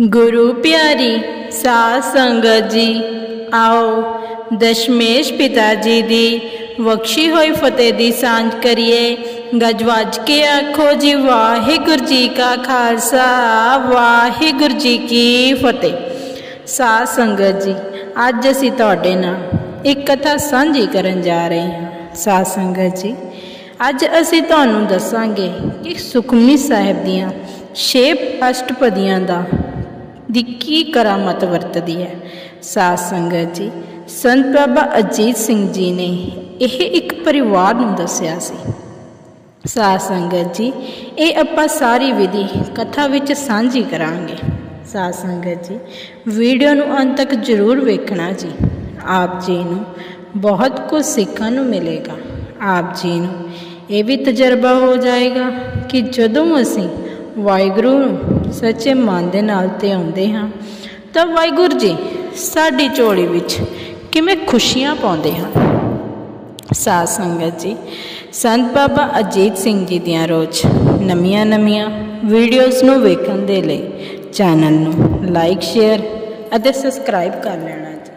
ਗੁਰੂ ਪਿਆਰੀ, ਸਾਧ ਸੰਗਤ ਜੀ, ਆਓ ਦਸ਼ਮੇਸ਼ ਪਿਤਾ ਜੀ ਦੀ ਬਖਸ਼ੀ ਹੋਈ ਫਤਿਹ ਦੀ ਸਾਂਝ ਕਰੀਏ। ਗਜਵਾਜ ਕੇ ਆਖੋ ਜੀ, ਵਾਹਿਗੁਰੂ ਜੀ ਕਾ ਖਾਲਸਾ, ਵਾਹਿਗੁਰੂ ਜੀ ਕੀ ਫਤਿਹ। ਸਾਧ ਸੰਗਤ ਜੀ, ਅੱਜ ਅਸੀਂ ਤੁਹਾਡੇ ਨਾਲ ਇੱਕ ਕਥਾ ਸਾਂਝੀ ਕਰਨ ਜਾ ਰਹੇ ਹਾਂ। ਸਾਧ ਸੰਗਤ ਜੀ, ਅੱਜ ਅਸੀਂ ਤੁਹਾਨੂੰ ਦੱਸਾਂਗੇ ਕਿ ਸੁਖਮਨੀ ਸਾਹਿਬ ਦੀਆਂ ਛੇ ਅਸ਼ਟਪਦੀਆਂ ਦਾ ਦੀ ਕੀ ਕਰਾਮਤ ਵਰਤਦੀ ਹੈ? ਸਾਧ ਸੰਗਤ ਜੀ, ਸੰਤ ਬਾਬਾ ਅਜੀਤ ਸਿੰਘ ਜੀ ਨੇ ਇਹ ਇੱਕ ਪਰਿਵਾਰ ਨੂੰ ਦੱਸਿਆ ਸੀ। ਸਾਧ ਸੰਗਤ ਜੀ, ਇਹ ਆਪਾਂ ਸਾਰੀ ਵਿਧੀ ਕਥਾ ਵਿੱਚ ਸਾਂਝੀ ਕਰਾਂਗੇ। ਸਾਧ ਸੰਗਤ ਜੀ, ਵੀਡੀਓ ਨੂੰ ਅੰਤ ਤੱਕ ਜ਼ਰੂਰ ਵੇਖਣਾ ਜੀ। ਆਪ ਜੀ ਨੂੰ ਬਹੁਤ ਕੁਝ ਸਿੱਖਣ ਨੂੰ ਮਿਲੇਗਾ। ਆਪ ਜੀ ਨੂੰ ਇਹ ਵੀ ਤਜਰਬਾ ਹੋ ਜਾਏਗਾ ਕਿ ਜਦੋਂ ਅਸੀਂ ਵਾਹਿਗੁਰੂ ਨੂੰ ਸੱਚੇ ਮਨ ਦੇ ਨਾਲ ਤੇ ਆਉਂਦੇ ਹਾਂ। ਤਾਂ ਵਾਹਿਗੁਰੂ ਜੀ, ਸਾਡੀ ਝੋਲੀ ਵਿੱਚ ਕਿਵੇਂ ਖੁਸ਼ੀਆਂ ਪਾਉਂਦੇ ਹਨ? ਸਾਧ ਸੰਗਤ ਜੀ, ਸੰਤ ਬਾਬਾ ਅਜੀਤ ਸਿੰਘ ਜੀ ਦੀਆਂ ਰੋਜ਼ ਨਵੀਆਂ ਨਵੀਆਂ ਵੀਡੀਓਜ਼ ਨੂੰ ਵੇਖਣ ਦੇ ਲਈ ਚੈਨਲ ਨੂੰ ਲਾਈਕ ਸ਼ੇਅਰ ਅਤੇ ਸਬਸਕ੍ਰਾਈਬ ਕਰ ਲੈਣਾ ਜੀ।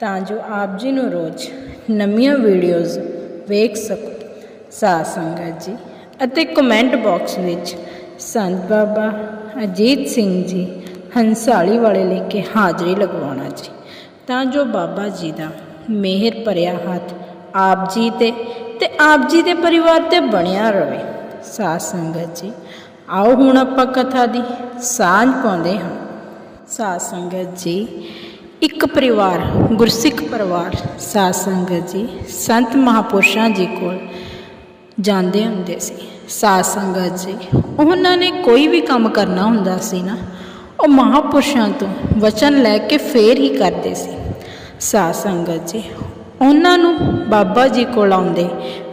ਤਾਂ ਜੋ ਆਪ ਜੀ ਨੂੰ ਰੋਜ਼ ਨਵੀਆਂ ਵੀਡੀਓਜ਼ ਵੇਖ ਸਕੋ। ਸਾਧ ਸੰਗਤ ਜੀ, ਅਤੇ ਕਮੈਂਟ ਬਾਕਸ ਵਿੱਚ ਸੰਤ ਬਾਬਾ ਅਜੀਤ ਸਿੰਘ ਜੀ ਹੰਸਾਲੀ ਵਾਲੇ ਲਿਖ ਕੇ ਹਾਜ਼ਰੀ ਲਗਵਾਉਣਾ ਜੀ। ਤਾਂ ਜੋ ਬਾਬਾ ਜੀ ਦਾ ਮਿਹਰ ਭਰਿਆ ਹੱਥ ਆਪ ਜੀ ਤੇ ਤੇ ਆਪ ਜੀ ਦੇ ਪਰਿਵਾਰ ਤੇ ਬਣਿਆ ਰਵੇ। ਸਾਧ ਸੰਗਤ ਜੀ, ਆਓ ਹੁਣ ਆਪਾਂ ਕਥਾ ਦੀ ਸਾਂਝ ਪਾਉਂਦੇ ਹਾਂ। ਸਾਧ ਸੰਗਤ ਜੀ, ਇੱਕ ਪਰਿਵਾਰ, ਗੁਰਸਿੱਖ ਪਰਿਵਾਰ, ਸਾਧ ਸੰਗਤ ਜੀ, ਸੰਤ ਮਹਾਪੁਰਸ਼ਾਂ ਜੀ ਕੋਲ ਜਾਂਦੇ ਹੁੰਦੇ ਸੀ। ਸਾਧ ਸੰਗਤ ਜੀ, ਉਹਨਾਂ ਨੇ ਕੋਈ ਵੀ ਕੰਮ ਕਰਨਾ ਹੁੰਦਾ ਸੀ ਨਾ, ਉਹ ਮਹਾਪੁਰਸ਼ਾਂ ਤੋਂ ਵਚਨ ਲੈ ਕੇ ਫੇਰ ਹੀ ਕਰਦੇ ਸੀ। ਸਾਧ ਸੰਗਤ ਜੀ, ਉਹਨਾਂ ਨੂੰ ਬਾਬਾ ਜੀ ਕੋਲ ਆਉਂਦੇ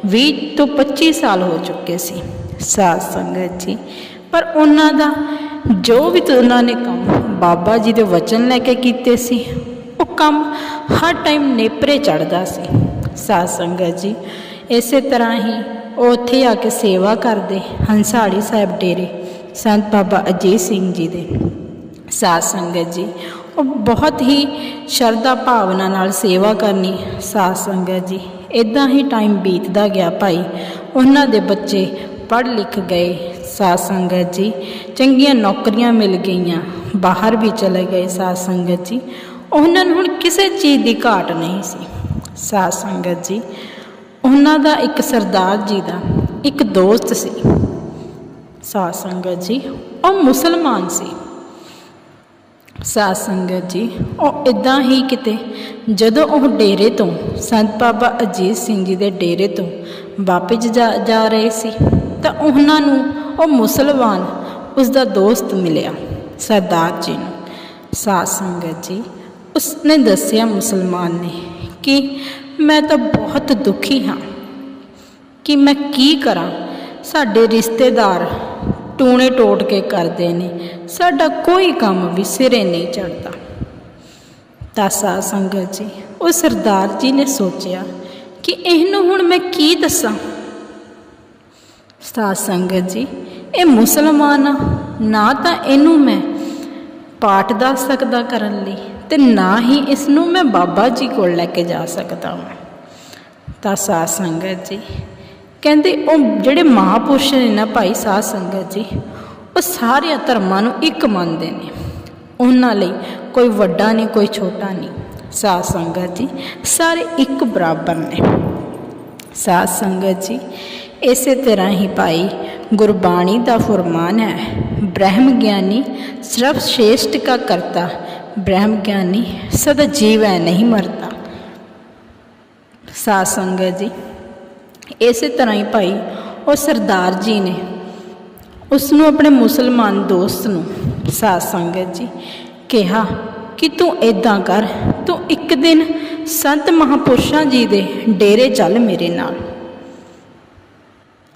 20 ਤੋਂ 25 ਸਾਲ ਹੋ ਚੁੱਕੇ ਸੀ। ਸਾਧ ਸੰਗਤ ਜੀ, ਪਰ ਉਹਨਾਂ ਦਾ ਜੋ ਵੀ ਉਹਨਾਂ ਨੇ ਕੰਮ ਬਾਬਾ ਜੀ ਦੇ ਵਚਨ ਲੈ ਕੇ ਕੀਤੇ ਸੀ, ਉਹ ਕੰਮ ਹਰ ਟਾਈਮ ਨੇਪਰੇ ਚੜਦਾ ਸੀ। ਸਾਧ ਸੰਗਤ ਜੀ, ਇਸੇ ਤਰ੍ਹਾਂ ਹੀ ਉੱਥੇ ਆ ਕੇ ਸੇਵਾ ਕਰਦੇ ਹੰਸਾੜੀ ਸਾਹਿਬ ਡੇਰੇ। ਸੰਤ ਬਾਬਾ ਅਜੀਤ ਸਿੰਘ ਜੀ ਦੇ ਸਾਧ ਸੰਗਤ ਜੀ, ਉਹ ਬਹੁਤ ਹੀ ਸ਼ਰਧਾ ਭਾਵਨਾ ਨਾਲ ਸੇਵਾ ਕਰਨੀ ਸਾਧ ਸੰਗਤ ਜੀ। ਇਦਾਂ ਹੀ ਟਾਈਮ ਬੀਤਦਾ ਗਿਆ ਭਾਈ, ਉਹਨਾਂ ਦੇ ਬੱਚੇ ਪੜ੍ਹ ਲਿਖ ਗਏ ਸਾਧ ਸੰਗਤ ਜੀ। ਚੰਗੀਆਂ ਨੌਕਰੀਆਂ ਮਿਲ ਗਈਆਂ, ਬਾਹਰ ਵੀ ਚਲੇ ਗਏ ਸਾਧ ਸੰਗਤ ਜੀ। ਉਹਨਾਂ ਨੂੰ ਹੁਣ ਕਿਸੇ ਚੀਜ਼ ਦੀ ਘਾਟ ਨਹੀਂ ਸੀ। ਸਾਧ ਸੰਗਤ ਜੀ ਉਹਨਾਂ ਦਾ ਇੱਕ ਸਰਦਾਰ ਜੀ ਦਾ ਇੱਕ ਦੋਸਤ ਸੀ। ਸਾਧ ਸੰਗਤ ਜੀ, ਉਹ ਮੁਸਲਮਾਨ ਸੀ। ਸਾਧ ਸੰਗਤ ਜੀ, ਉਹ ਇਦਾਂ ਹੀ ਕਿਤੇ ਜਦੋਂ ਉਹ ਡੇਰੇ ਤੋਂ ਸੰਤ ਬਾਬਾ ਅਜੀਤ ਸਿੰਘ ਜੀ ਦੇ ਡੇਰੇ ਤੋਂ ਵਾਪਸ ਜਾ ਜਾ ਰਹੇ ਸੀ, ਤਾਂ ਉਹਨਾਂ ਨੂੰ ਉਹ ਮੁਸਲਮਾਨ ਉਸ ਦਾ ਦੋਸਤ ਮਿਲਿਆ, ਸਰਦਾਰ ਜੀ ਨੂੰ। ਸਾਧ ਸੰਗਤ ਜੀ, ਉਸਨੇ ਦੱਸਿਆ ਮੁਸਲਮਾਨ ਨੇ ਕਿ ਮੈਂ ਤਾਂ ਬਹੁਤ ਦੁਖੀ ਹਾਂ ਕਿ ਮੈਂ ਕੀ ਕਰਾਂ। ਸਾਡੇ ਰਿਸ਼ਤੇਦਾਰ ਟੂਣੇ ਟੋਟ ਕੇ ਕਰਦੇ ਨੇ। ਸਾਡਾ ਕੋਈ ਕੰਮ ਵੀ ਸਿਰੇ ਨਹੀਂ ਚੜਦਾ ਤਾਂ ਸਾਧ ਸੰਗਤ ਜੀ, ਉਹ ਸਰਦਾਰ ਜੀ ਨੇ ਸੋਚਿਆ ਕਿ ਇਹਨੂੰ ਹੁਣ ਮੈਂ ਕੀ ਦੱਸਾਂ? ਸਾਧ ਸੰਗਤ ਜੀ, ਇਹ ਮੁਸਲਮਾਨ ਆ, ਨਾ ਤਾਂ ਇਹਨੂੰ ਮੈਂ ਪਾਠ ਦੱਸ ਸਕਦਾ ਕਰਨ ਲਈ। ਤੇ ਨਾ ਹੀ ਇਸ ਨੂੰ ਮੈਂ ਬਾਬਾ ਜੀ ਕੋਲ ਲੈ ਕੇ ਜਾ ਸਕਦਾ ਹਾਂ ਤਾਂ ਸਾਧ ਸੰਗਤ ਜੀ। ਕਹਿੰਦੇ ਉਹ ਜਿਹੜੇ ਮਹਾਪੁਰਸ਼ ਨੇ ਨਾ ਭਾਈ ਸਾਧ ਸੰਗਤ ਜੀ, ਉਹ ਸਾਰੇ ਧਰਮਾਂ ਨੂੰ ਇੱਕ ਮੰਨਦੇ ਨੇ। ਉਹਨਾਂ ਲਈ ਕੋਈ ਵੱਡਾ ਨਹੀਂ, ਕੋਈ ਛੋਟਾ ਨਹੀਂ। ਸਾਧ ਸੰਗਤ ਜੀ, ਸਾਰੇ ਇੱਕ ਬਰਾਬਰ ਨੇ। ਸਾਧ ਸੰਗਤ ਜੀ, ਇਸੇ ਤਰ੍ਹਾਂ ਹੀ ਭਾਈ, ਗੁਰਬਾਣੀ ਦਾ ਫਰਮਾਨ ਹੈ ਬ੍ਰਹਮ ਗਿਆਨੀ ਸਰਬ ਸ਼੍ਰੇਸ਼ਟ ਕਾ ਕਰਤਾ ਬ੍ਰਹਮ ਗਿਆਨੀ ਸਦਾ ਜੀਵੈ ਨਹੀਂ ਮਰਦਾ। ਸਾਧ ਸੰਗਤ ਜੀ, ਇਸੇ ਤਰ੍ਹਾਂ ਹੀ ਭਾਈ, ਉਹ ਸਰਦਾਰ ਜੀ ਨੇ ਉਸ ਨੂੰ ਆਪਣੇ ਮੁਸਲਮਾਨ ਦੋਸਤ ਨੂੰ ਸਾਧ ਸੰਗਤ ਜੀ ਕਿਹਾ ਕਿ ਤੂੰ ਇਦਾਂ ਕਰ, ਤੂੰ ਇੱਕ ਦਿਨ ਸੰਤ ਮਹਾਪੁਰਸ਼ਾਂ ਜੀ ਦੇ ਡੇਰੇ ਚੱਲ ਮੇਰੇ ਨਾਲ।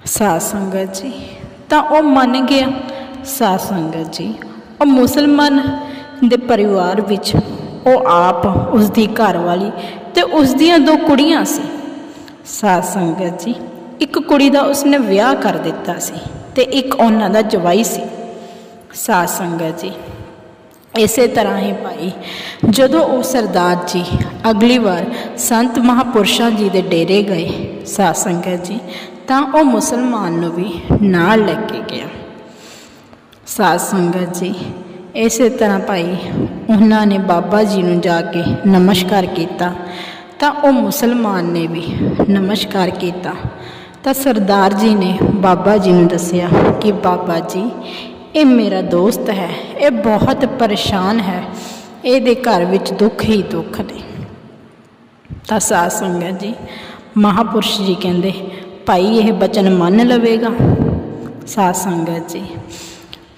ਸਾਧ ਸੰਗਤ ਜੀ, ਤਾਂ ਉਹ ਮੰਨ ਗਿਆ। ਸਾਧ ਸੰਗਤ ਜੀ, ਉਹ ਮੁਸਲਮਾਨ ਦੇ ਪਰਿਵਾਰ ਵਿੱਚ, ਉਹ ਆਪ ਉਸ ਦੀ ਘਰ ਵਾਲੀ ਤੇ ਉਸ ਦੀਆਂ ਦੋ ਕੁੜੀਆਂ ਸੀ। ਸਾਧ ਸੰਗਤ ਜੀ, ਇੱਕ ਕੁੜੀ ਦਾ ਉਸਨੇ ਵਿਆਹ ਕਰ ਦਿੱਤਾ ਸੀ ਤੇ ਇੱਕ ਉਹਨਾਂ ਦਾ ਜਵਾਈ ਸੀ। ਸਾਧ ਸੰਗਤ ਜੀ, ਇਸੇ ਤਰ੍ਹਾਂ ਹੀ ਭਾਈ, ਜਦੋਂ ਉਹ ਸਰਦਾਰ ਜੀ ਅਗਲੀ ਵਾਰ ਸੰਤ ਮਹਾਪੁਰਸ਼ਾਂ ਜੀ ਦੇ ਡੇਰੇ ਗਏ ਸਾਧ ਸੰਗਤ ਜੀ, ਤਾਂ ਉਹ ਮੁਸਲਮਾਨ ਨੂੰ ਵੀ ਨਾਲ ਲੈ ਕੇ ਗਿਆ। ਸਾਧ ਸੰਗਤ ਜੀ ਇਸੇ ਤਰ੍ਹਾਂ ਭਾਈ, ਉਹਨਾਂ ਨੇ ਬਾਬਾ ਜੀ ਨੂੰ ਜਾ ਕੇ ਨਮਸਕਾਰ ਕੀਤਾ, ਤਾਂ ਉਹ ਮੁਸਲਮਾਨ ਨੇ ਵੀ ਨਮਸਕਾਰ ਕੀਤਾ। ਤਾਂ ਸਰਦਾਰ ਜੀ ਨੇ ਬਾਬਾ ਜੀ ਨੂੰ ਦੱਸਿਆ ਕਿ ਬਾਬਾ ਜੀ, ਇਹ ਮੇਰਾ ਦੋਸਤ ਹੈ, ਇਹ ਬਹੁਤ ਪਰੇਸ਼ਾਨ ਹੈ, ਇਹਦੇ ਘਰ ਵਿੱਚ ਦੁੱਖ ਹੀ ਦੁੱਖ ਨੇ। ਤਾਂ ਸਾਧ ਸੰਗਤ ਜੀ, ਮਹਾਪੁਰਸ਼ ਜੀ ਕਹਿੰਦੇ, ਭਾਈ, ਇਹ ਬਚਨ ਮੰਨ ਲਵੇਗਾ? ਸਾਧ ਸੰਗਤ ਜੀ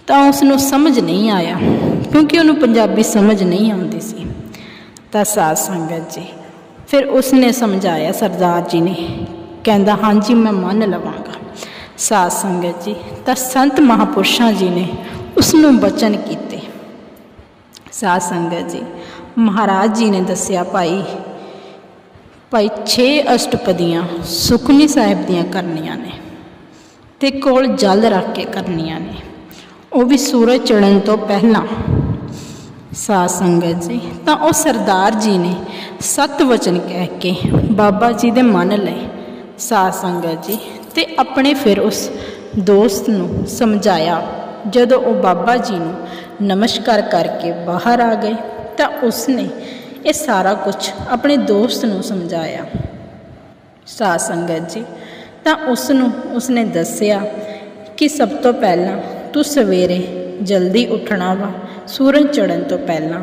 ਤਾਂ ਉਸ ਨੂੰ ਸਮਝ ਨਹੀਂ ਆਇਆ, ਕਿਉਂਕਿ ਉਹਨੂੰ ਪੰਜਾਬੀ ਸਮਝ ਨਹੀਂ ਆਉਂਦੀ ਸੀ। ਤਾਂ ਸਾਧ ਸੰਗਤ ਜੀ, ਫਿਰ ਉਸਨੇ ਸਮਝਾਇਆ, ਸਰਦਾਰ ਜੀ ਨੇ, ਕਹਿੰਦਾ, ਹਾਂਜੀ, ਮੈਂ ਮੰਨ ਲਵਾਂਗਾ। ਸਾਧ ਸੰਗਤ ਜੀ, ਤਾਂ ਸੰਤ ਮਹਾਪੁਰਸ਼ਾਂ ਜੀ ਨੇ ਉਸ ਨੂੰ ਬਚਨ ਕੀਤੇ। ਸਾਧ ਸੰਗਤ ਜੀ, ਮਹਾਰਾਜ ਜੀ ਨੇ ਦੱਸਿਆ, ਭਾਈ ਭਾਈ 6 ਅਸ਼ਟਪਦੀਆਂ ਸੁਖਨੀ ਸਾਹਿਬ ਦੀਆਂ ਕਰਨੀਆਂ ਨੇ ਤੇ ਕੋਲ ਜਲ ਰੱਖ ਕੇ ਕਰਨੀਆਂ ਨੇ। ਉਹ ਵੀ ਸੂਰਜ ਚੜ੍ਹਨ ਤੋਂ ਪਹਿਲਾਂ। ਸਾਧ ਸੰਗਤ ਜੀ, ਤਾਂ ਉਹ ਸਰਦਾਰ ਜੀ ਨੇ ਸਤ ਵਚਨ ਕਹਿ ਕੇ ਬਾਬਾ ਜੀ ਦੇ ਮੰਨ ਲਏ ਸਾਧ ਸੰਗਤ ਜੀ ਤੇ ਆਪਣੇ ਫਿਰ ਉਸ ਦੋਸਤ ਨੂੰ ਸਮਝਾਇਆ। ਜਦੋਂ ਉਹ ਬਾਬਾ ਜੀ ਨੂੰ ਨਮਸਕਾਰ ਕਰਕੇ ਬਾਹਰ ਆ ਗਏ, ਤਾਂ ਉਸਨੇ ਇਹ ਸਾਰਾ ਕੁਝ ਆਪਣੇ ਦੋਸਤ ਨੂੰ ਸਮਝਾਇਆ। ਸਾਧ ਸੰਗਤ ਜੀ, ਤਾਂ ਉਸ ਨੂੰ ਉਸਨੇ ਦੱਸਿਆ ਕਿ ਸਭ ਤੋਂ ਪਹਿਲਾਂ ਤੂੰ ਸਵੇਰੇ ਜਲਦੀ ਉੱਠਣਾ ਵਾ, ਸੂਰਜ ਚੜ੍ਹਨ ਤੋਂ ਪਹਿਲਾਂ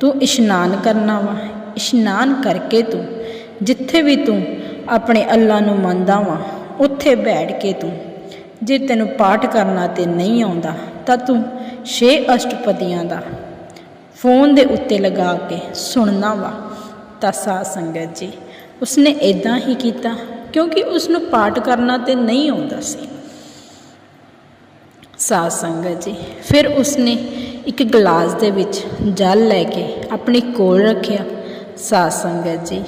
ਤੂੰ ਇਸ਼ਨਾਨ ਕਰਨਾ ਵਾ, ਇਸ਼ਨਾਨ ਕਰਕੇ ਤੂੰ ਜਿੱਥੇ ਵੀ ਤੂੰ ਆਪਣੇ ਅੱਲਾ ਨੂੰ ਮੰਨਦਾ ਵਾ, ਉੱਥੇ ਬੈਠ ਕੇ ਤੂੰ ਜੇ ਤੈਨੂੰ ਪਾਠ ਕਰਨਾ ਤੇ ਨਹੀਂ ਆਉਂਦਾ ਤਾਂ ਤੂੰ ਛੇ ਅਸ਼ਟਪਦੀਆਂ ਦਾ ਫੋਨ ਦੇ ਉੱਤੇ ਲਗਾ ਕੇ ਸੁਣਨਾ ਵਾ। ਤਾਂ ਸਾਧ ਸੰਗਤ ਜੀ, ਉਸਨੇ ਇਦਾਂ ਹੀ ਕੀਤਾ ਕਿਉਂਕਿ ਉਸ ਨੂੰ ਪਾਠ ਕਰਨਾ ਤੇ ਨਹੀਂ ਆਉਂਦਾ ਸੀ। ਸਾਧ ਸੰਗਤ ਜੀ। ਫਿਰ ਉਸਨੇ ਇੱਕ ਗਲਾਸ ਦੇ ਵਿੱਚ ਜਲ ਲੈ ਕੇ ਆਪਣੇ ਕੋਲ ਰੱਖਿਆ ਸਾਧ ਸੰਗਤ ਜੀ।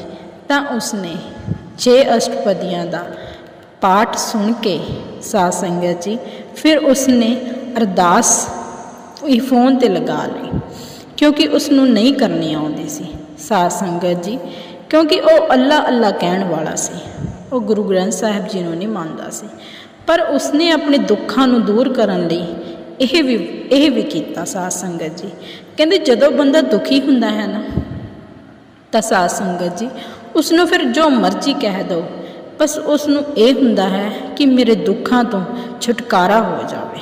ਤਾਂ ਉਸਨੇ ਛੇ ਅਸ਼ਟਪਦੀਆਂ ਦਾ ਪਾਠ ਸੁਣ ਕੇ ਸਾਧ ਸੰਗਤ ਜੀ, ਫਿਰ ਉਸਨੇ ਅਰਦਾਸ ਇਹ ਫੋਨ ਤੇ ਲਗਾ ਲਈ ਕਿਉਂਕਿ ਉਸ ਨੂੰ ਨਹੀਂ ਕਰਨੀ ਆਉਂਦੀ ਸੀ ਸਾਧ ਸੰਗਤ ਜੀ, ਕਿਉਂਕਿ ਉਹ ਅੱਲਾ ਅੱਲਾ ਕਹਿਣ ਵਾਲਾ ਸੀ। ਉਹ ਗੁਰੂ ਗ੍ਰੰਥ ਸਾਹਿਬ ਜੀ ਨੂੰ ਨਹੀਂ ਮੰਨਦਾ ਸੀ। ਪਰ ਉਸਨੇ ਆਪਣੇ ਦੁੱਖਾਂ ਨੂੰ ਦੂਰ ਕਰਨ ਲਈ ਇਹ ਵੀ ਇਹ ਵੀ ਕੀਤਾ ਸਾਧ ਸੰਗਤ ਜੀ। ਕਹਿੰਦੇ ਜਦੋਂ ਬੰਦਾ ਦੁਖੀ ਹੁੰਦਾ ਹੈ ਨਾ, ਤਾਂ ਸਾਧ ਸੰਗਤ ਜੀ ਉਸ ਨੂੰ ਫਿਰ ਜੋ ਮਰਜ਼ੀ ਕਹਿ ਦੋ ਬਸ ਉਸ ਨੂੰ ਇਹ ਹੁੰਦਾ ਹੈ ਕਿ ਮੇਰੇ ਦੁੱਖਾਂ ਤੋਂ ਛੁਟਕਾਰਾ ਹੋ ਜਾਵੇ।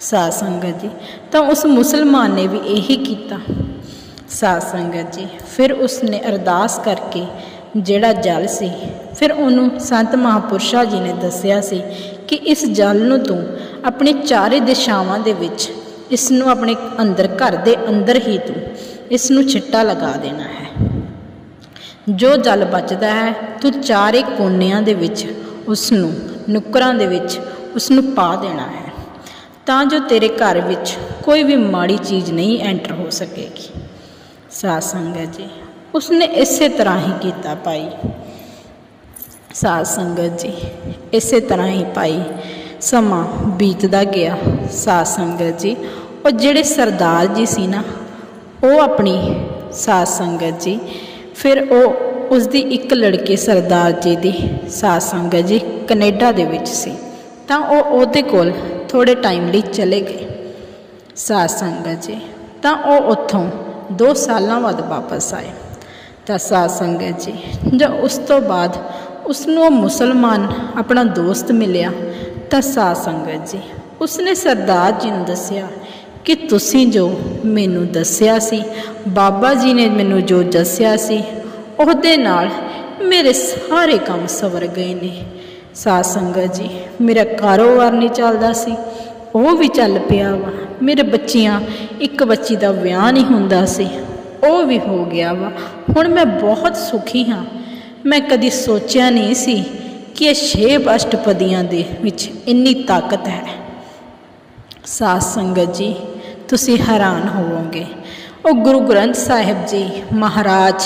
ਸਾਧ ਸੰਗਤ ਜੀ, ਤਾਂ ਉਸ ਮੁਸਲਮਾਨ ਨੇ ਵੀ ਇਹੀ ਕੀਤਾ। ਸਾਧ ਸੰਗਤ ਜੀ, ਫਿਰ ਉਸ ਨੇ ਅਰਦਾਸ ਕਰਕੇ ਜਿਹੜਾ ਜਲ ਸੀ, ਫਿਰ ਉਹਨੂੰ ਸੰਤ ਮਹਾਪੁਰਸ਼ਾ ਜੀ ਨੇ ਦੱਸਿਆ ਸੀ ਕਿ ਇਸ ਜਲ ਨੂੰ ਤੂੰ ਆਪਣੇ ਚਾਰੇ ਦਿਸ਼ਾਵਾਂ ਦੇ ਵਿੱਚ, ਇਸ ਨੂੰ ਆਪਣੇ ਅੰਦਰ, ਘਰ ਦੇ ਅੰਦਰ ਹੀ ਤੂੰ ਇਸ ਨੂੰ ਛਿੱਟਾ ਲਗਾ ਦੇਣਾ ਹੈ। ਜੋ ਜਲ ਬਚਦਾ ਹੈ, ਤੂੰ ਚਾਰੇ ਕੋਨਿਆਂ ਦੇ ਵਿੱਚ, ਉਸ ਨੂੰ, ਨੁਕਰਾਂ ਦੇ ਵਿੱਚ, ਉਸ ਨੂੰ ਪਾ ਦੇਣਾ ਹੈ। ਤਾਂ ਜੋ ਤੇਰੇ ਘਰ ਵਿੱਚ ਕੋਈ ਵੀ ਮਾੜੀ ਚੀਜ਼ ਨਹੀਂ ਐਂਟਰ ਹੋ ਸਕੇਗੀ। ਸਾਧ ਸੰਗਤ ਜੀ, ਉਸਨੇ ਇਸੇ ਤਰ੍ਹਾਂ ਹੀ ਕੀਤਾ ਭਾਈ। ਸਾਧ ਸੰਗਤ ਜੀ, ਇਸੇ ਤਰ੍ਹਾਂ ਹੀ ਭਾਈ ਸਮਾਂ ਬੀਤਦਾ ਗਿਆ ਸਾਧ ਸੰਗਤ ਜੀ। ਉਹ ਜਿਹੜੇ ਸਰਦਾਰ ਜੀ ਸੀ ਨਾ, ਉਹ ਆਪਣੀ ਸਾਧ ਸੰਗਤ ਜੀ, ਫਿਰ ਉਹ ਉਸ ਦੀ ਇੱਕ ਲੜਕੀ ਸਰਦਾਰ ਜੀ ਦੀ ਸਾਧ ਸੰਗਤ ਜੀ ਕੈਨੇਡਾ ਦੇ ਵਿੱਚ ਸੀ। ਤਾਂ ਉਹ ਉਹਦੇ ਕੋਲ ਥੋੜੇ ਟਾਈਮ ਲਈ ਚਲੇ ਗਏ ਸਾਧ ਸੰਗਤ ਜੀ। ਤਾਂ ਉਹ ਉੱਥੋਂ 2 ਸਾਲਾਂ ਬਾਅਦ ਵਾਪਸ ਆਏ। ਤਾਂ ਸਾਧ ਸੰਗਤ ਜੀ ਜਦ ਉਸ ਤੋਂ ਬਾਅਦ ਉਸਨੂੰ ਉਹ ਮੁਸਲਮਾਨ ਆਪਣਾ ਦੋਸਤ ਮਿਲਿਆ ਤਾਂ ਸਾਧ ਸੰਗਤ ਜੀ। ਉਸਨੇ ਸਰਦਾਰ ਜੀ ਨੂੰ ਦੱਸਿਆ ਕਿ ਤੁਸੀਂ ਜੋ ਮੈਨੂੰ ਦੱਸਿਆ ਸੀ, ਬਾਬਾ ਜੀ ਨੇ ਮੈਨੂੰ ਜੋ ਦੱਸਿਆ ਸੀ, ਉਹਦੇ ਨਾਲ ਮੇਰੇ ਸਾਰੇ ਕੰਮ ਸਵਰ ਗਏ ਨੇ। ਸਾਧ ਸੰਗਤ ਜੀ, ਮੇਰਾ ਕਾਰੋਬਾਰ ਨਹੀਂ ਚੱਲਦਾ ਸੀ, ਉਹ ਵੀ ਚੱਲ ਪਿਆ ਵਾ। ਮੇਰੇ ਬੱਚਿਆਂ, ਇੱਕ ਬੱਚੀ ਦਾ ਵਿਆਹ ਨਹੀਂ ਹੁੰਦਾ ਸੀ, ਉਹ ਵੀ ਹੋ ਗਿਆ ਵਾ। ਹੁਣ ਮੈਂ ਬਹੁਤ ਸੁਖੀ ਹਾਂ। ਮੈਂ ਕਦੀ ਸੋਚਿਆ ਨਹੀਂ ਸੀ ਕਿ ਇਹ ਛੇ ਅਸ਼ਟਪਦੀਆਂ ਦੇ ਵਿੱਚ ਇੰਨੀ ਤਾਕਤ ਹੈ। ਸਾਧ ਸੰਗਤ ਜੀ, ਤੁਸੀਂ ਹੈਰਾਨ ਹੋਵੋਗੇ। ਉਹ ਗੁਰੂ ਗ੍ਰੰਥ ਸਾਹਿਬ ਜੀ, ਮਹਾਰਾਜ,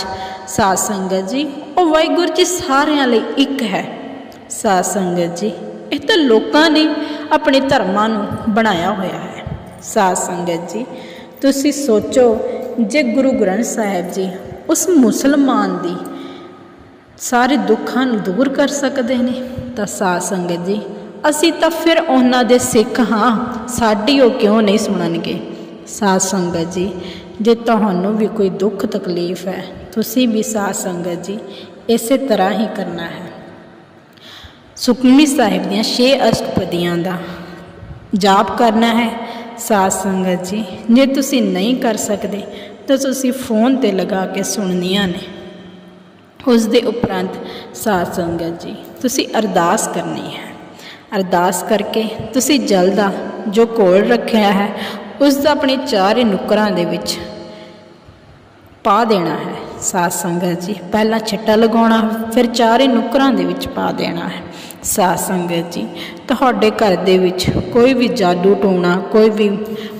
ਸਾਧ ਸੰਗਤ ਜੀ, ਉਹ ਵਾਹਿਗੁਰੂ ਜੀ ਸਾਰਿਆਂ ਲਈ ਇੱਕ ਹੈ। ਸਾਧ ਸੰਗਤ ਜੀ, ਇਹ ਤਾਂ ਲੋਕਾਂ ਨੇ ਆਪਣੇ ਧਰਮਾਂ ਨੂੰ ਬਣਾਇਆ ਹੋਇਆ ਹੈ। ਸਾਧ ਸੰਗਤ ਜੀ, ਤੁਸੀਂ ਸੋਚੋ, ਜੇ ਗੁਰੂ ਗ੍ਰੰਥ ਸਾਹਿਬ ਜੀ ਉਸ ਮੁਸਲਮਾਨ ਦੀ ਸਾਰੇ ਦੁੱਖਾਂ ਨੂੰ ਦੂਰ ਕਰ ਸਕਦੇ ਨੇ। ਤਾਂ ਸਾਧ ਸੰਗਤ ਜੀ, ਅਸੀਂ ਤਾਂ ਫਿਰ ਉਹਨਾਂ ਦੇ ਸਿੱਖ ਹਾਂ। ਸਾਡੀ ਉਹ ਕਿਉਂ ਨਹੀਂ ਸੁਣਨਗੇ? ਸਾਧ ਸੰਗਤ ਜੀ, ਜੇ ਤੁਹਾਨੂੰ ਵੀ ਕੋਈ ਦੁੱਖ ਤਕਲੀਫ ਹੈ, ਤੁਸੀਂ ਵੀ ਸਾਧ ਸੰਗਤ ਜੀ, ਇਸੇ ਤਰ੍ਹਾਂ ਹੀ ਕਰਨਾ ਹੈ। ਸੁਖਮਨੀ ਸਾਹਿਬ ਦੀਆਂ 6 ਅਸ਼ਟਪਦੀਆਂ ਦਾ ਜਾਪ ਕਰਨਾ ਹੈ। ਸਾਧ ਸੰਗਤ ਜੀ, ਜੇ ਤੁਸੀਂ ਨਹੀਂ ਕਰ ਸਕਦੇ, ਤਾਂ ਤੁਸੀਂ ਫੋਨ ਤੇ ਲਗਾ ਕੇ ਸੁਣਨੀਆਂ ਨੇ। ਉਸ ਦੇ ਉਪਰੰਤ ਸਾਧ ਸੰਗਤ ਜੀ, ਤੁਸੀਂ ਅਰਦਾਸ ਕਰਨੀ ਹੈ। ਅਰਦਾਸ ਕਰਕੇ ਤੁਸੀਂ ਜਲ ਦਾ ਜੋ ਕੋਲ ਰੱਖਿਆ ਹੈ ਉਸ ਦਾ ਆਪਣੇ ਚਾਰੇ ਨੁਕਰਾਂ ਦੇ ਵਿੱਚ ਪਾ ਦੇਣਾ ਹੈ। ਸਾਧ ਸੰਗਤ ਜੀ, ਪਹਿਲਾਂ ਛਿੱਟਾ ਲਗਾਉਣਾ, ਫਿਰ ਚਾਰੇ ਨੁਕਰਾਂ ਦੇ ਵਿੱਚ ਪਾ ਦੇਣਾ ਹੈ। ਸਾਧ ਸੰਗਤ ਜੀ, ਤੁਹਾਡੇ ਘਰ ਦੇ ਵਿੱਚ ਕੋਈ ਵੀ ਜਾਦੂ ਟੋਣਾ, ਕੋਈ ਵੀ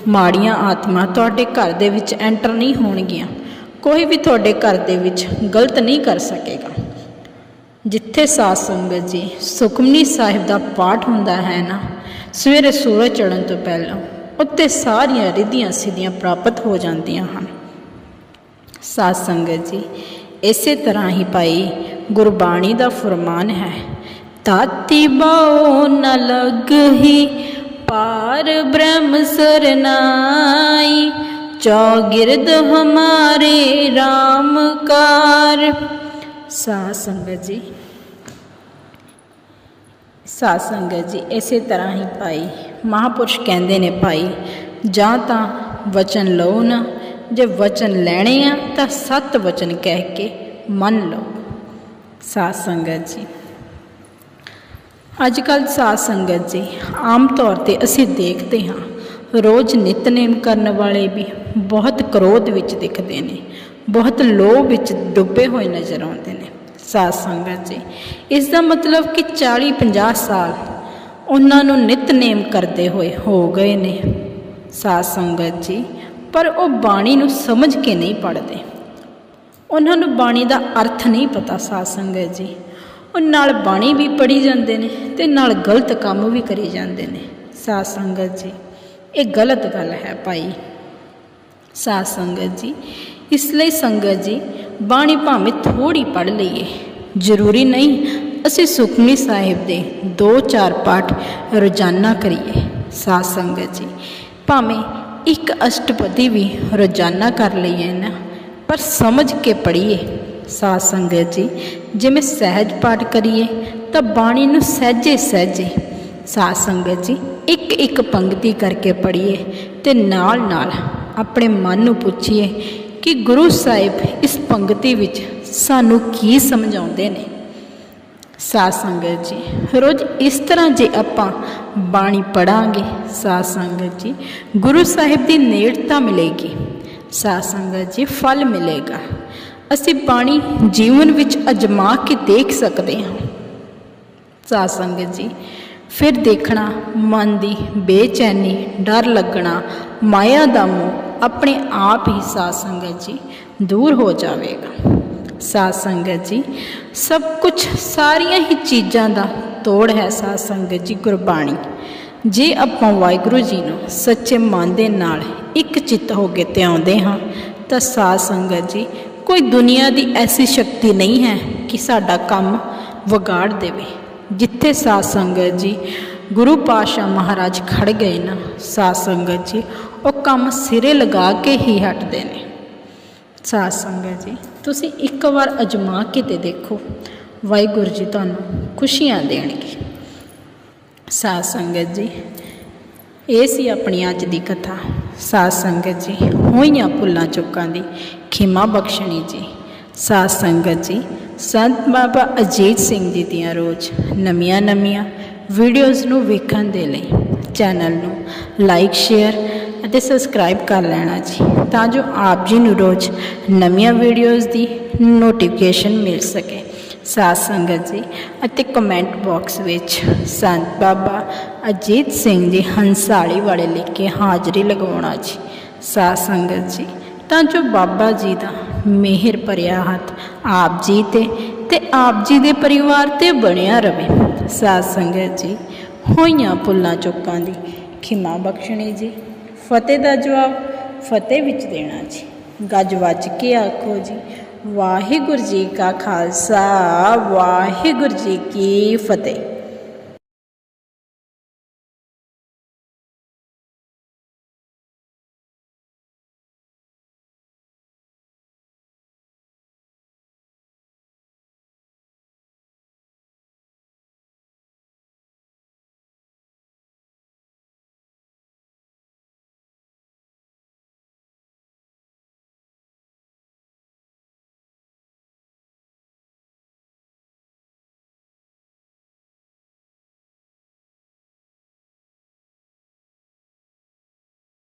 ਮਾੜੀਆਂ ਆਤਮਾ ਤੁਹਾਡੇ ਘਰ ਦੇ ਵਿੱਚ ਐਂਟਰ ਨਹੀਂ ਹੋਣਗੀਆਂ। ਕੋਈ ਵੀ ਤੁਹਾਡੇ ਘਰ ਦੇ ਵਿੱਚ ਗਲਤ ਨਹੀਂ ਕਰ ਸਕੇਗਾ। ਜਿੱਥੇ ਸਾਧ ਸੰਗਤ ਜੀ ਸੁਖਮਨੀ ਸਾਹਿਬ ਦਾ ਪਾਠ ਹੁੰਦਾ ਹੈ ਨਾ, ਸਵੇਰੇ ਸੂਰਜ ਚੜ੍ਹਨ ਤੋਂ ਪਹਿਲਾਂ ਉੱਤੇ ਸਾਰੀਆਂ ਰਿਧੀਆਂ ਸਿੱਧੀਆਂ ਪ੍ਰਾਪਤ ਹੋ ਜਾਂਦੀਆਂ ਹਨ। ਸਾਧ ਸੰਗਤ ਜੀ, ਇਸੇ ਤਰ੍ਹਾਂ ਹੀ ਭਾਈ ਗੁਰਬਾਣੀ ਦਾ ਫਰਮਾਨ ਹੈ, ਤਾਤੀ ਬਾਉ ਨ ਲਗਹੀ, ਪਾਰ ਬ੍ਰਹਮ ਸਰਨਾਈ ਚੌਗਿਰਦ ਹਮਾਰੇ RAM ਕਾਰ। ਸਾਧ ਸੰਗਤ ਜੀ, ਸਾਧ ਸੰਗਤ ਜੀ, ਇਸੇ ਤਰ੍ਹਾਂ ਹੀ ਭਾਈ ਮਹਾਪੁਰਸ਼ ਕਹਿੰਦੇ ਨੇ ਭਾਈ, ਜਾਂ ਤਾਂ ਵਚਨ ਲਓ ਨਾ, ਜੇ ਵਚਨ ਲੈਣੇ ਆ ਤਾਂ ਸਤ ਵਚਨ ਕਹਿ ਕੇ ਮੰਨ ਲਓ। ਸਾਧ ਸੰਗਤ ਜੀ, ਅੱਜ ਕੱਲ੍ਹ ਸਾਧ ਸੰਗਤ ਜੀ, ਆਮ ਤੌਰ ਤੇ ਅਸੀਂ ਦੇਖਦੇ ਹਾਂ ਰੋਜ਼ ਨਿਤਨੇਮ ਕਰਨ ਵਾਲੇ ਵੀ ਬਹੁਤ ਕ੍ਰੋਧ ਵਿੱਚ ਦਿਖਦੇ ਨੇ, ਬਹੁਤ ਲੋਭ ਵਿੱਚ ਡੁੱਬੇ ਹੋਏ ਨਜ਼ਰ ਆਉਂਦੇ ਨੇ। ਸਾਧ ਸੰਗਤ ਜੀ, ਇਸ ਦਾ ਮਤਲਬ ਕਿ 40 50 ਸਾਲ ਉਹਨਾਂ ਨੂੰ ਨਿਤਨੇਮ ਕਰਦੇ ਹੋਏ ਹੋ ਗਏ ਨੇ। ਸਾਧ ਸੰਗਤ ਜੀ, ਪਰ ਉਹ ਬਾਣੀ ਨੂੰ ਸਮਝ ਕੇ ਨਹੀਂ ਪੜ੍ਹਦੇ। ਉਹਨਾਂ ਨੂੰ ਬਾਣੀ ਦਾ ਅਰਥ ਨਹੀਂ ਪਤਾ ਸਾਧ ਸੰਗਤ ਜੀ। ਉਹ ਨਾਲ ਬਾਣੀ ਵੀ ਪੜ੍ਹੀ ਜਾਂਦੇ ਨੇ ਤੇ ਨਾਲ ਗਲਤ ਕੰਮ ਵੀ ਕਰੀ ਜਾਂਦੇ ਨੇ। ਸਾਧ ਸੰਗਤ ਜੀ ਇਹ ਗਲਤ ਗੱਲ ਹੈ ਭਾਈ। ਸਾਧ ਸੰਗਤ ਜੀ, ਇਸ ਲਈ ਸੰਗਤ ਜੀ, ਬਾਣੀ ਭਾਵੇਂ ਥੋੜੀ ਪੜ੍ਹ ਲਈਏ। ਜ਼ਰੂਰੀ ਨਹੀਂ ਅਸੀਂ ਸੁਖਮਨੀ ਸਾਹਿਬ ਦੇ 2-4 ਪਾਠ ਰੋਜ਼ਾਨਾ ਕਰੀਏ। ਸਾਧ ਸੰਗਤ ਜੀ, ਭਾਵੇਂ ਇੱਕ ਅਸ਼ਟਪਦੀ ਵੀ ਰੋਜ਼ਾਨਾ ਕਰ ਲਈਏ ਨਾ, ਪਰ ਸਮਝ ਕੇ ਪੜ੍ਹੀਏ। ਸਾਧ ਸੰਗਤ ਜੀ ਜਿਵੇਂ ਸਹਿਜ ਪਾਠ ਕਰੀਏ, ਤਾਂ ਬਾਣੀ ਨੂੰ ਸਹਿਜੇ ਸਹਿਜੇ ਸਾਧ ਸੰਗਤ ਜੀ, ਇੱਕ ਇੱਕ ਪੰਕਤੀ ਕਰਕੇ ਪੜ੍ਹੀਏ ਤੇ ਨਾਲ ਨਾਲ ਆਪਣੇ ਮਨ ਨੂੰ ਪੁੱਛੀਏ ਕਿ ਗੁਰੂ ਸਾਹਿਬ ਇਸ ਪੰਕਤੀ ਵਿੱਚ ਸਾਨੂੰ ਕੀ ਸਮਝਾਉਂਦੇ ਨੇ? ਸਾਧ ਸੰਗਤ ਜੀ, ਰੋਜ਼ ਇਸ ਤਰ੍ਹਾਂ ਜੇ ਆਪਾਂ ਬਾਣੀ ਪੜਾਂਗੇ ਸਾਧ ਸੰਗਤ ਜੀ, ਗੁਰੂ ਸਾਹਿਬ ਦੀ ਨੇੜਤਾ ਮਿਲੇਗੀ, ਸਾਧ ਸੰਗਤ ਜੀ, ਫਲ ਮਿਲੇਗਾ। ਅਸੀਂ ਬਾਣੀ ਜੀਵਨ ਵਿੱਚ ਅਜਮਾ ਕੇ ਦੇਖ ਸਕਦੇ ਹਾਂ। ਸਾਧ ਸੰਗਤ ਜੀ ਫਿਰ ਦੇਖਣਾ, ਮਨ ਦੀ ਬੇਚੈਨੀ, ਡਰ ਲੱਗਣਾ, ਮਾਇਆ ਦਾ ਮੋਹ ਆਪਣੇ ਆਪ ਹੀ ਸਾਧ ਸੰਗਤ ਜੀ ਦੂਰ ਹੋ ਜਾਵੇਗਾ। ਸਾਧ ਸੰਗਤ ਜੀ, ਸਭ ਕੁਝ ਸਾਰੀਆਂ ਹੀ ਚੀਜ਼ਾਂ ਦਾ ਤੋੜ ਹੈ ਸਾਧ ਸੰਗਤ ਜੀ ਗੁਰਬਾਣੀ। ਜੇ ਆਪਾਂ ਵਾਹਿਗੁਰੂ ਜੀ ਨੂੰ ਸੱਚੇ ਮਨ ਦੇ ਨਾਲ ਇੱਕ ਚਿੱਤ ਹੋ ਕੇ ਧਿਆਉਂਦੇ ਹਾਂ, ਤਾਂ ਸਾਧ ਸੰਗਤ ਜੀ ਕੋਈ ਦੁਨੀਆ ਦੀ ਐਸੀ ਸ਼ਕਤੀ ਨਹੀਂ ਹੈ ਕਿ ਸਾਡਾ ਕੰਮ ਵਿਗਾੜ ਦੇਵੇ। ਜਿੱਥੇ ਸਾਧ ਸੰਗਤ ਜੀ, ਗੁਰੂ ਪਾਸ਼ਾ ਮਹਾਰਾਜ ਖੜ ਗਏ ਨਾ, ਸਾਧ ਸੰਗਤ ਜੀ, ਉਹ ਕੰਮ ਸਿਰੇ ਲਗਾ ਕੇ ਹੀ ਹਟਦੇ ਨੇ। ਸਾਧ ਸੰਗਤ ਜੀ, ਤੁਸੀਂ ਇੱਕ ਵਾਰ ਅਜਮਾ ਕੇ ਤੇ ਦੇਖੋ, ਵਾਹਿਗੁਰੂ ਜੀ ਤੁਹਾਨੂੰ ਖੁਸ਼ੀਆਂ ਦੇਣਗੇ। ਸਾਧ ਸੰਗਤ ਜੀ, ਇਹ ਸੀ ਆਪਣੀ ਅੱਜ ਦੀ ਕਥਾ। ਸਾਧ ਸੰਗਤ ਜੀ, ਹੋਈਆਂ ਭੁੱਲਾਂ ਚੁੱਕਾਂ ਦੀ ਖਿਮਾ ਬਖਸ਼ਣੀ ਜੀ। ਸਾਧ ਸੰਗਤ ਜੀ, ਸੰਤ ਬਾਬਾ ਅਜੀਤ ਸਿੰਘ ਜੀ ਦੀਆਂ ਰੋਜ਼ ਨਵੀਆਂ ਨਵੀਆਂ ਵੀਡੀਓਜ਼ ਨੂੰ ਵੇਖਣ ਦੇ ਲਈ ਚੈਨਲ ਨੂੰ ਲਾਈਕ ਸ਼ੇਅਰ ਅਤੇ ਸਬਸਕ੍ਰਾਈਬ ਕਰ ਲੈਣਾ ਜੀ, ਤਾਂ ਜੋ ਆਪ ਜੀ ਨੂੰ ਰੋਜ਼ ਨਵੀਆਂ ਵੀਡੀਓਜ਼ ਦੀ ਨੋਟੀਫਿਕੇਸ਼ਨ ਮਿਲ ਸਕੇ। ਸਾਧ ਸੰਗਤ ਜੀ, ਅਤੇ ਕਮੈਂਟ ਬਾਕਸ ਵਿੱਚ ਸੰਤ ਬਾਬਾ ਅਜੀਤ ਸਿੰਘ ਜੀ ਹੰਸਾਲੀ ਵਾਲੇ ਲਿਖ ਕੇ ਹਾਜ਼ਰੀ ਲਗਾਉਣਾ ਜੀ। ਸਾਧ ਸੰਗਤ ਜੀ ਤਾਂ ਜੋ ਬਾਬਾ ਜੀ ਦਾ ਮਿਹਰ ਭਰਿਆ ਹੱਥ ਆਪ ਜੀ ਤੇ ਤੇ ਆਪ ਜੀ ਦੇ ਪਰਿਵਾਰ ਤੇ ਬਣਿਆ ਰਵੇ। ਸਾਧ ਸੰਗਤ ਜੀ, ਹੋਈਆਂ ਭੁੱਲਾਂ ਚੁੱਕਾਂ ਦੀ ਖਿਮਾ ਬਖਸ਼ਣੀ ਜੀ। ਫਤਿਹ ਦਾ ਜਵਾਬ ਫਤਿਹ ਵਿੱਚ ਦੇਣਾ ਜੀ। ਗੱਜ ਵੱਜ ਕੇ ਆਖੋ ਜੀ, ਵਾਹਿਗੁਰੂ ਜੀ ਕਾ ਖਾਲਸਾ, ਵਾਹਿਗੁਰੂ ਜੀ ਕੀ ਫਤਿਹ।